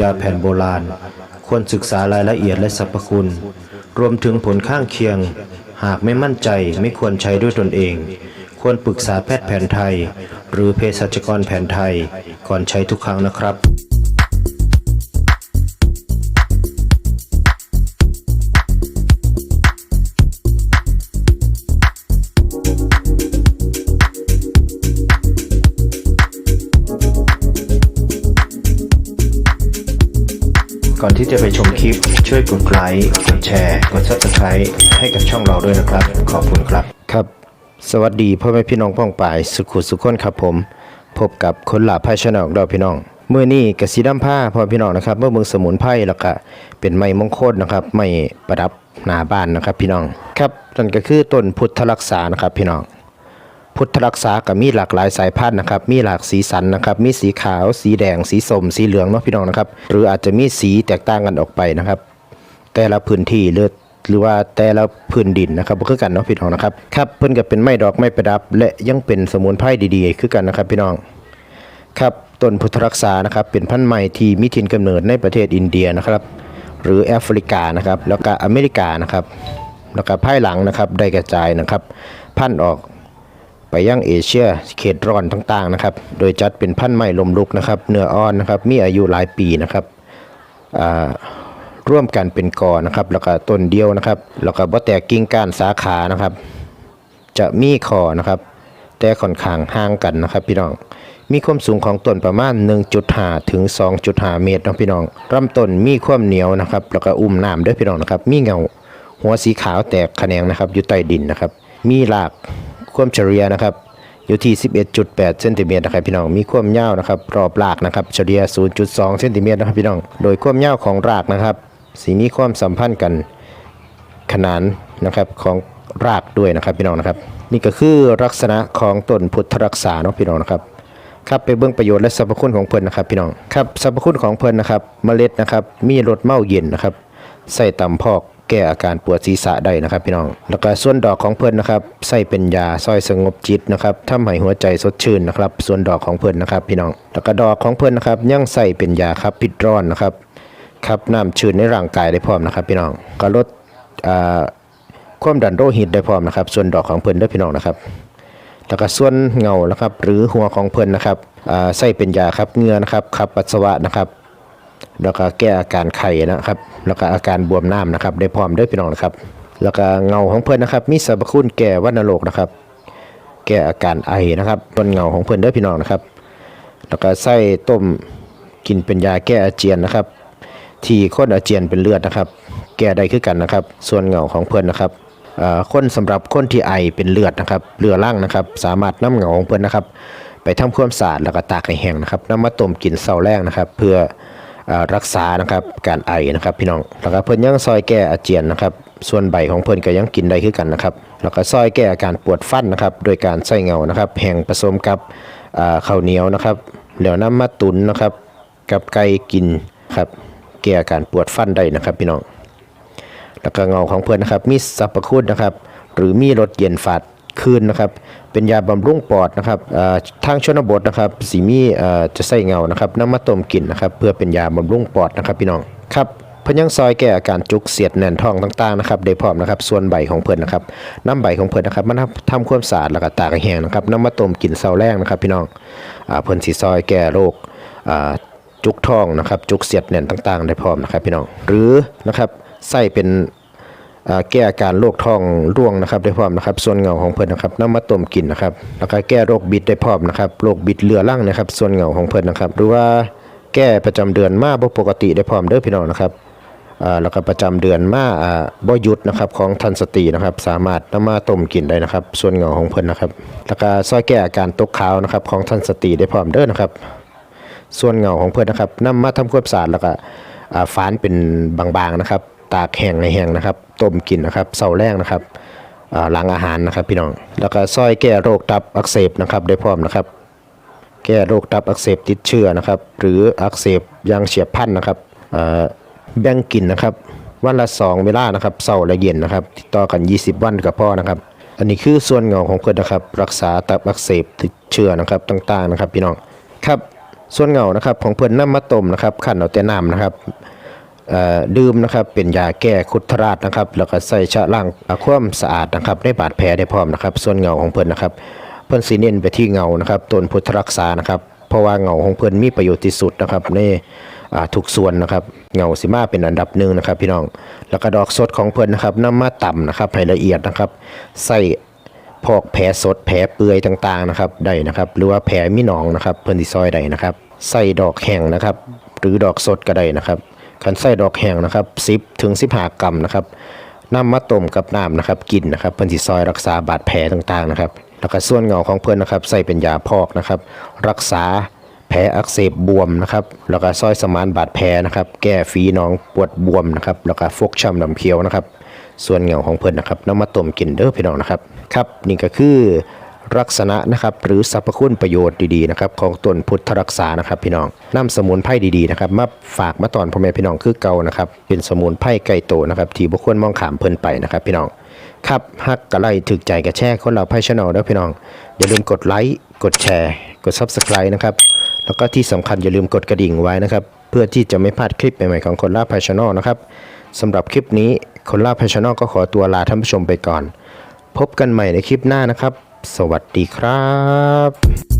ยาแผ่นโบราณ ควรศึกษารายละเอียดและสรรพคุณ รวมถึงผลข้างเคียง หากไม่มั่นใจไม่ควรใช้ด้วยตนเอง ควรปรึกษาแพทย์แผนไทย หรือเภสัชกรแผนไทย ก่อนใช้ทุกครั้งนะครับ ก่อนที่จะไปชมคลิป ช่วยกดไลค์กดแชร์กด subscribe ให้กับช่องเราด้วยนะครับ ขอบคุณครับครับ สวัสดีพ่อแม่พี่น้องป้องปายสุขุสุขคนครับผม พบกับคนหลาภายชนะของเราพี่น้องเมื่อนี้กระสีดำผ้าพ่อพี่น้องนะครับเมื่อเมืองสมุนไพรแล้วก็เป็นไม้มงคลนะครับไม้ประดับหน้าบ้านนะครับพี่น้องครับนั่นก็คือต้นพุทธรักษานะครับพี่น้อง พุทธรักษาก็มีหลากหลายสายพันธุ์นะครับ มีหลากสีสันนะครับ มีสีขาว สีแดง สีส้ม สีเหลืองเนาะพี่น้องนะครับ หรืออาจจะมีสีแตกต่างกันออกไปนะครับ แต่ละพื้นที่หรือหรือว่าแต่ละพื้นดินนะครับคือกันเนาะพี่น้องนะครับ ครับเพิ่นก็เป็นไม้ดอกไม้ประดับ และยังเป็นสมุนไพรดีๆ คือกันนะครับพี่น้อง ครับต้นพุทธรักษานะครับเป็นพันธุ์ใหม่ที่มีถิ่นกำเนิดในประเทศอินเดียนะครับ หรือแอฟริกานะครับ แล้วก็อเมริกานะครับ แล้วก็ภายหลังนะครับได้กระจายนะครับ พันธุ์ออก ไปยังเอเชียเขตร้อนต่างๆนะครับ โดยจัดเป็นพันธุ์ไม้ลมลุกนะครับ เนื้ออ่อนนะครับ มีอายุหลายปีนะครับร่วมกันเป็นกอนะครับ แล้วก็ต้นเดียวนะครับ แล้วก็บ่แตกกิ่งก้านสาขานะครับ จะมีคอนะครับ แต่ค่อนข้างห่างกันนะครับ พี่น้อง มีความสูงของต้นประมาณ 1.5 ถึง 2.5 เมตรนะพี่น้องลำต้นมีความเหนียวนะครับ แล้วก็อุ้มน้ำด้วยพี่น้องนะครับ มีเงาหัวสีขาวแตกแขนงนะครับ อยู่ใต้ดินนะครับ มีราก ความเฉลี่ยนะครับอยู่ที่ 11.8 เซนติเมตรนะครับพี่น้อง มีความยาวนะครับรอบรากนะครับเฉลี่ย 0.2 เซนติเมตรนะครับพี่น้อง โดยความยาวของรากนะครับสีมีความสัมพันธ์กันขนานนะครับของรากด้วยนะครับพี่น้องนะครับ นี่ก็คือลักษณะของต้นพุทธรักษาเนาะพี่น้องนะครับครับไปเบื้องประโยชน์และสรรพคุณของเพลินนะครับพี่น้องครับสรรพคุณของเพลินนะครับ เมล็ดนะครับมีรสเมาเย็นนะครับใส่ตำพอก แก้อาการปวดศีรษะได้นะครับพี่น้อง แล้วก็ส่วนดอกของเพิ่นนะครับใส่เป็นยาซอยสงบจิตนะครับทำให้หัวใจสดชื่นนะครับ ส่วนดอกของเพิ่นนะครับ พี่น้อง แล้วก็ดอกของเพิ่นนะครับยังใส่เป็นยาครับพิษร้อนนะครับครับน้ำชื้นในร่างกายได้พร้อมนะครับพี่น้องก็ลดอ่าความดันโลหิตได้พร้อมนะครับ ส่วนดอกของเพิ่นด้วยพี่น้องนะครับแล้วก็ส่วนเงานะครับหรือหัวของเพิ่นนะครับอ่าใส่เป็นยาครับเงือนะครับขับปัสสาวะนะครับ แล้วก็แก้อาการไข้นะครับ แล้วก็อาการบวมน้ำนะครับ ได้พร้อมด้วยพี่น้องนะครับ แล้วก็เงาของเพิ่อนนะครับ มีสรรพคุณแก้วัณโรคนะครับ แก้อาการไอนะครับต้นเงาของเพิ่อนด้วยพี่น้องนะครับ แล้วก็ใส่ต้มกินเป็นยาแก้อาเจียนนะครับที่คนอาเจียนเป็นเลือดนะครับ แก้ได้คือกันนะครับ ส่วนเงาของเพิ่อนนะครับอ่าคนสำหรับคนที่ไอเป็นเลือดนะครับเลือร่างนะครับ สามารถนำเงาของเพิ่อนนะครับ ไปทำความสะอาดแล้วก็ตากให้แห้งนะครับนำมาต้มกินเสาแรงนะครับ เพื่อ รักษานะครับการไอนะครับพี่น้องแล้วก็เพิ่นยังซอยแก้อาเจียนนะครับ ส่วนใบของเพิ่นก็ยังกินได้คือกันนะครับ แล้วก็ซอยแก้อาการปวดฟันนะครับ โดยการใส่เงานะครับแห้งผสมกับอ่าข้าวเหนียวนะครับแล้วน้ำมาตุนนะครับ กับไก่กินครับแก้อาการปวดฟันได้นะครับพี่น้องแล้วก็เงาของเพื่อนนะครับมีสรรพคุณนะครับ หรือมีรสเย็นฝาด คืนนะครับ เป็นยาบำรุงปอดนะครับทางชนบทนะครับสีมีจะใส่เงานะครับน้ำมาต้มกินนะครับ เพื่อเป็นยาบำรุงปอดนะครับพี่น้องครับเพนยังซอยแก้อาการจุกเสียดแน่นท้องต่างๆนะครับได้พร้อมนะครับส่วนใบของเพิ่นนะครับน้ำใบของเพิ่นนะครับมันทำความสะอาดแล้วก็ตากแห้งนะครับน้ำมาต้มกินเสาแรงนะครับ พี่น้องเพิ่นสิซอยแก้โรคจุกท้องนะครับ จุกเสียดแน่นต่างๆ ได้พร้อมนะครับพี่น้องหรือนะครับใส่เป็น แก้อาการโรคท้องร่วงนะครับได้พร้อมนะครับ ส่วนเงาของเพิ่นนะครับน้ำมาต้มกินนะครับ แล้วก็แก้โรคบิดได้พร้อมนะครับโรคบิดเรือรั่งนะครับ ส่วนเงาของเพิ่นนะครับ หรือว่าแก้ประจำเดือนมาบ่ปกติได้พร้อมเด้อพี่น้องนะครับแล้วก็ประจำเดือนมาบ่หยุดนะครับของทันสตีนะครับ สามารถนำมาต้มกินได้นะครับ ส่วนเงาของเพิ่นนะครับ แล้วก็ซอยแก้อาการตกขาวนะครับของทันสตีได้พร้อมเด้อนะครับ ส่วนเงาของเพื่อนนะครับนำมาทำความสะอาดแล้วก็ฝานเป็นบางๆนะครับตากแห้งในแห้งนะครับ ต้มกินนะครับเสาแรงนะครับอ่าหลังอาหารนะครับพี่น้อง แล้วก็ซอยแก้โรคตับอักเสบนะครับได้พร้อมนะครับ แก้โรคตับอักเสบติดเชื้อนะครับ หรืออักเสบยังเฉียบพลันนะครับแบ่งกินนะครับวันละสองเวลานะครับเสาร์และเย็นนะครับติดต่อกัน 20 วันกับพ่อนะครับ อันนี้คือส่วนเงาของเพื่อนนะครับ รักษาตับอักเสบติดเชื้อนะครับต่างๆนะครับ พี่น้องครับส่วนเงานะครับของเพิ่นน้ำมะต้มนะครับขันเอาแต่น้ำนะครับ ดื่มนะครับเป็นยาแก้คุดทราชนะครับ แล้วก็ใส่ชะล้างความสะอาดนะครับในบาดแผลได้พร้อมนะครับ ส่วนเงาของเพิ่นนะครับ เพิ่นสิเน้นไปที่เงานะครับต้นพุทธรักษานะครับ เพราะว่าเงาของเพิ่นมีประโยชน์ที่สุดนะครับในอ่ทุกส่วนนะครับเงาสิมาเป็นอันดับหนึ่งนะครับ พี่น้องแล้วก็ดอกสดของเพิ่นนะครับนำมาต่ำนะครับให้ละเอียดนะครับ ใส่พอกแผลสดแผลเปื่อยต่างๆนะครับได้นะครับ หรือว่าแผลมีหนองนะครับ เพิ่นสิซอยได้นะครับ ใส่ดอกแห้งนะครับ หรือดอกสดก็ได้นะครับ คันใส่ดอกแห้งนะครับ10ถึง15กรัมนะครับน้ำมาต้มกับน้ำนะครับกินนะครับเพิ่นสิซอยรักษาบาดแผลต่างๆนะครับ แล้วก็ส่วนเงาของเพิ่อนนะครับใส่เป็นยาพอกนะครับ รักษาแผลอักเสบบวมนะครับแล้วก็ซอยสมานบาดแผลนะครับ แก้ฝีหนองปวดบวมนะครับแล้วก็ฟกช้ำดำเขียวนะครับ ส่วนเงาของเพิ่อนนะครับน้ำมาต้มกินเด้อพี่น้องนะครับครับนี่ก็คือ ลักษณะนะครับหรือสรรพคุณประโยชน์ดีๆนะครับของต้นพุทธรักษานะครับพี่น้องนำสมุนไพรดีๆนะครับมาฝากมาตอนพ่อแม่พี่น้องคือเก่านะครับเป็นสมุนไพรไก่โตนะครับที่บุคคลมองขามเพลินไปนะครับพี่น้องครับฮักกระไลถึกใจกระแช่คนเราไพ่ชแนลด้วยพี่น้อง อย่าลืมกดไลค์กดแชร์ กด Subscribe นะครับแล้วก็ที่สำคัญอย่าลืมกดกระดิ่งไว้นะครับเพื่อที่จะไม่พลาดคลิปใหม่ๆของคนล่าไพ่ชแนลนะครับสำหรับคลิปนี้คนล่าไพ่ชแนลก็ขอตัวลาท่านผู้ชมไปก่อน พบกันใหม่ในคลิปหน้านะครับ สวัสดีครับ